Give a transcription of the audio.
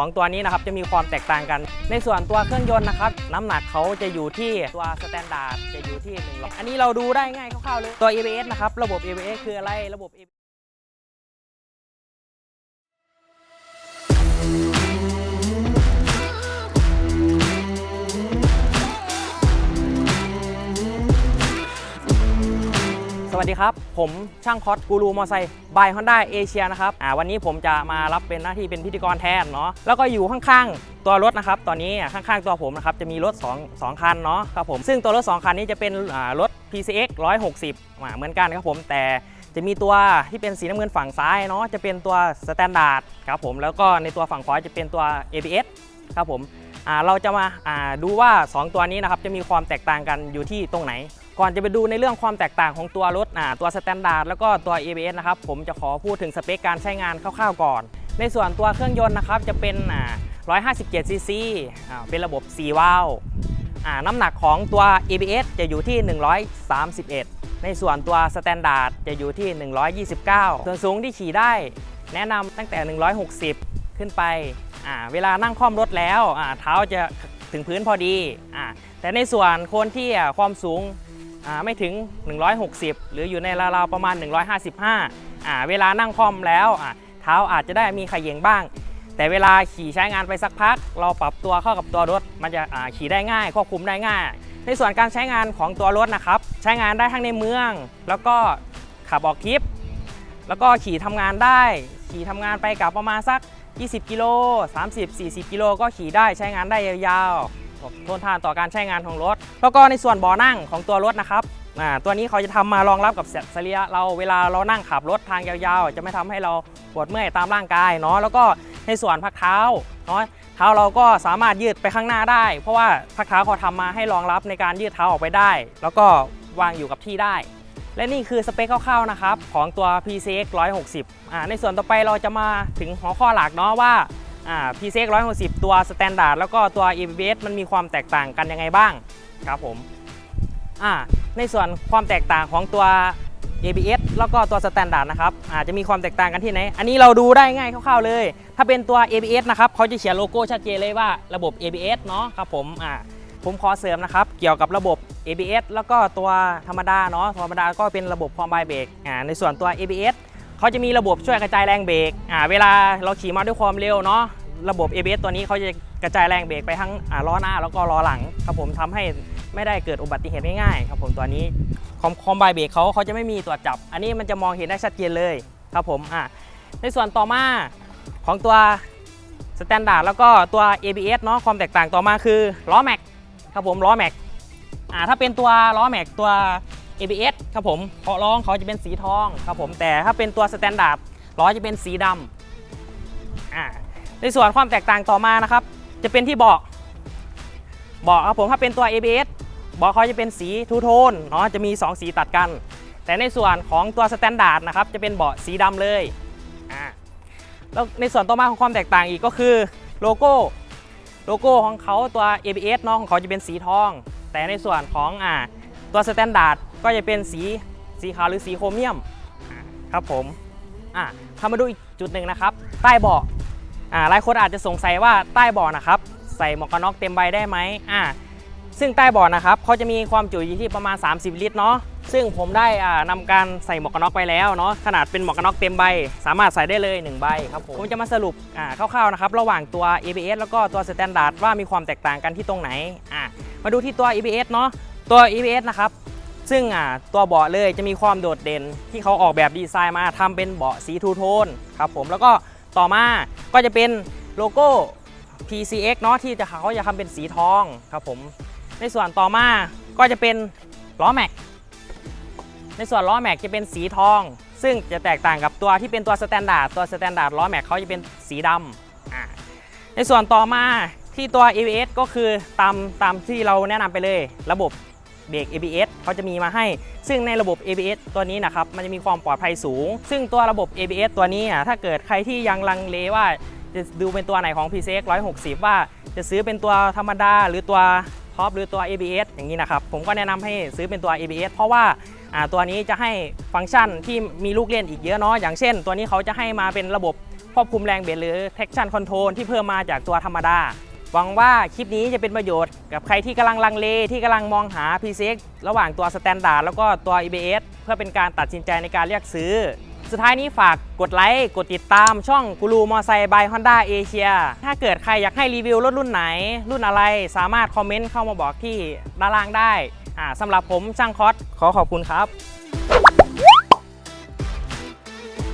ของตัวนี้นะครับจะมีความแตกต่างกัน ในส่วนตัวเครื่องยนต์นะครับ น้ำหนักเขาจะอยู่ที่ตัวสแตนดาร์ดจะอยู่ที่1ล้ออันนี้เราดูได้ง่ายคร่าวๆเลยตัว ABS นะครับ ระบบ ABS คืออะไรระบบ วัสดีครับ ผมช่างคอสกูรูมอไซค์บายฮอนด้าเอเชียนะครับอ่าวันนี้ผมจะมารับเป็นหน้าที่เป็นพิธีกรแทนเนาะแล้วก็อยู่ข้างๆตัวรถนะครับตอนนี้ข้างๆตัวผมนะครับจะมีรถ2 2คันเนาะครับผมซึ่งตัวรถ 2 คันนี้จะเป็นอ่ารถ PCX 160อ่าเหมือนกันครับผมแต่จะมีตัวที่เป็นสีน้ำเงินฝั่งซ้ายเนาะจะเป็นตัวสแตนดาร์ดครับผมแล้วก็ในตัวฝั่งขวาจะเป็นตัว ABS ครับผม เราจะมาาดูว่า 2 ตัวนี้นะครับจะมีความแตกต่างกันอยู่ที่ตรงไหน ก่อนจะไปดูในเรื่องความแตกต่างของตัวรถตัวสแตนดาร์ดแล้วก็ตัว ABS นะครับผมจะขอพูดถึงสเปคการใช้งานคร่าวๆก่อน ในส่วนตัวเครื่องยนต์นะครับจะเป็นอ่า157 ซีซีเป็นระบบ 4 วาล์วน้ำหนักของตัว ABS จะอยู่ที่ 131 ในส่วนตัวสแตนดาร์ดจะอยู่ที่ 129 ส่วนสูงที่ขี่ได้ แนะนำตั้งแต่ 160 ขึ้นไป อ่าเวลานั่งคล่อมรถแล้วอ่าเท้าจะถึงพื้นพอดีอ่าแต่ในส่วนคนที่ความสูงอ่าไม่ถึง 160 หรืออยู่ในราวๆประมาณ 155อ่าเวลานั่งคล่อมแล้วอ่าเท้าอาจจะได้มีขยเยงบ้าง แต่เวลาขี่ใช้งานไปสักพัก เราปรับตัวเข้ากับตัวรถ มันจะอ่าขี่ได้ง่ายควบคุมได้ง่าย ในส่วนการใช้งานของตัวรถนะครับ ใช้งานได้ทั้งในเมือง แล้วก็ขับออกทริปแล้วก็ขี่ทำงานได้ ขี่ทำงานไปกลับประมาณสัก 20 กิโล 30-40 กิโลก็ขี่ได้ใช้งานได้ยาวๆทนทานต่อการใช้งานของรถ แล้วก็ในส่วนเบาะนั่งของตัวรถนะครับตัวนี้เขาจะทำมารองรับกับสรีระเราเวลาเรานั่งขับรถทางยาวๆ จะไม่ทำให้เราปวดเมื่อยตามร่างกายเนาะแล้วก็ในส่วนพักเท้าเนาะเท้าเราก็สามารถยืดไปข้างหน้าได้ เพราะว่าพักเท้าเขาทำมาให้รองรับในการยืดเท้าออกไปได้ แล้วก็วางอยู่กับที่ได้ และนี่คือสเปคคร่าวๆนะครับของตัว PCX 160อ่าในส่วนต่อไปเราจะมาถึงหัวข้อหลักเนาะว่าอ่า PCX 160 ตัว Standard แล้วก็ตัว ABS มันมีความแตกต่างกันยังไงบ้างครับผมอ่าในส่วนความแตกต่างของตัว ABS แล้วก็ตัว Standard นะครับอาจจะมีความแตกต่างกันที่ไหน อันนี้เราดูได้ง่ายคร่าวๆเลย ถ้าเป็นตัว ABS นะครับเขาจะเขียนโลโก้ชัดเจนเลยว่าระบบ ABS เนาะครับผมอ่า ผมขอเสริมนะครับ เกี่ยวกับระบบ ABS แล้วก็ตัวธรรมดาเนาะธรรมดาก็เป็นระบบคอมไบเบรกอ่าในส่วนตัว ABS เขาจะมีระบบช่วยกระจายแรงเบรกอ่าเวลาเราขี่มาด้วยความเร็วเนาะระบบ ABS ตัวนี้เขาจะกระจายแรงเบรกไปทั้งอ่าล้อหน้าแล้วก็ล้อหลังครับผมทำให้ไม่ได้เกิดอุบัติเหตุง่ายๆครับผมตัวนี้คอมคอมไบเบรกเขาเขาจะไม่มีตัวจับ อันนี้มันจะมองเห็นได้ชัดเจนเลยครับผมอ่าในส่วนต่อมาของตัวสแตนดาร์ดแล้วก็ตัว ABS เนาะความแตกต่างต่อมาคือล้อแม็ก ครับผมล้อแม็กอ่าถ้าเป็นตัวล้อแม็กตัว ABS ครับผมเพราะล้องเขาจะเป็นสีทองครับผมแต่ถ้าเป็นตัวสแตนดาร์ดล้อจะเป็นสีดำอ่าในส่วนความแตกต่างต่อมานะครับ จะเป็นที่เบาะเบาะครับผมถ้าเป็นตัว ABS เบาะเขาจะเป็นสีทูโทนเนาะจะมี 2 สีตัดกัน แต่ในส่วนของตัวสแตนดาร์ดนะครับจะเป็นเบาะสีดำเลยอ่าแล้วในส่วนต่อมาของความแตกต่างอีกก็คือโลโก้ โลโก้ของเขาตัว ABS เนาะของเขาจะเป็นสีทอง แต่ในส่วนของอ่าตัวสแตนดาร์ดก็จะเป็นสีสีขาวหรือสีโครเมียมครับผมอ่าทามาดูอีกจุดหนึ่งนะครับ ใต้เบาะอ่าหลายคนอาจจะสงสัยว่าใต้เบาะนะครับ ใส่หมวกกันน็อกเต็มใบได้ไหมอ่า ซึ่งใต้เบาะนะครับเขาจะมีความจุอยู่ที่ประมาณ 30 ลิตรเนาะซึ่งผมได้อ่านำการใส่หมวกกันน็อกไปแล้วเนาะขนาดเป็นหมวกกันน็อกเต็มใบ สามารถใส่ได้เลย 1 ใบครับผมผมจะมาสรุปคร่าวๆนะครับระหว่างตัว ABS แล้วก็ตัว Standard ว่ามีความแตกต่างกันที่ตรงไหนอ่ามาดูที่ตัว ABS เนาะตัว ABS นะครับซึ่งตัวเบาะเลยจะมีความโดดเด่นที่เขาออกแบบดีไซน์มาทำเป็นเบาะสีทูโทนครับผมแล้วก็ต่อมาก็จะเป็นโลโก้ PCX เนาะที่จะเขาจะทำเป็นสีทองครับผม ในส่วนต่อมาก็จะเป็นล้อแม็ก ในส่วนล้อแม็กจะเป็นสีทอง ซึ่งจะแตกต่างกับตัวที่เป็นตัวสแตนดาร์ดตัวสแตนดาร์ดล้อแม็กเขาจะเป็นสีดำอ่าในส่วนต่อมาที่ตัว ABS ก็คือตามตามที่เราแนะนำไปเลย ระบบเบรก ABS เขาจะมีมาให้ ซึ่งในระบบ ABS ตัวนี้นะครับมันจะมีความปลอดภัยสูง ซึ่งตัวระบบ ABS ตัวนี้อะถ้าเกิดใครที่ยังลังเลว่าจะดูเป็นตัวไหนของ PCX 160 ว่าจะซื้อเป็นตัวธรรมดาหรือตัว ท็อปหรือตัว ABS อย่างนี้นะครับ ผมก็แนะนำให้ซื้อเป็นตัว ABS เพราะว่าตัวนี้จะให้ฟังก์ชันที่มีลูกเล่นอีกเยอะเนาะอย่างเช่น ตัวนี้เขาจะให้มาเป็นระบบควบคุมแรงเบรคหรือ traction control ที่เพิ่มมาจากตัวธรรมดาหวังว่าคลิปนี้จะเป็นประโยชน์กับใครที่กำลังลังเลที่กำลังมองหา PCX ระหว่างตัว Standard แล้วก็ตัว EBS เพื่อเป็นการตัดสินใจในการเลือกซื้อ สุดท้ายนี้ฝากกดไลค์ กดติดตามช่องกูรูมอไซค์บายฮอนด้าเอเชียถ้าเกิดใครอยากให้รีวิวรถรุ่นไหน รุ่นอะไรสามารถคอมเมนต์เข้ามาบอกที่ด้านล่างได้อ่าสำหรับผมช่างคอสขอขอบคุณครับ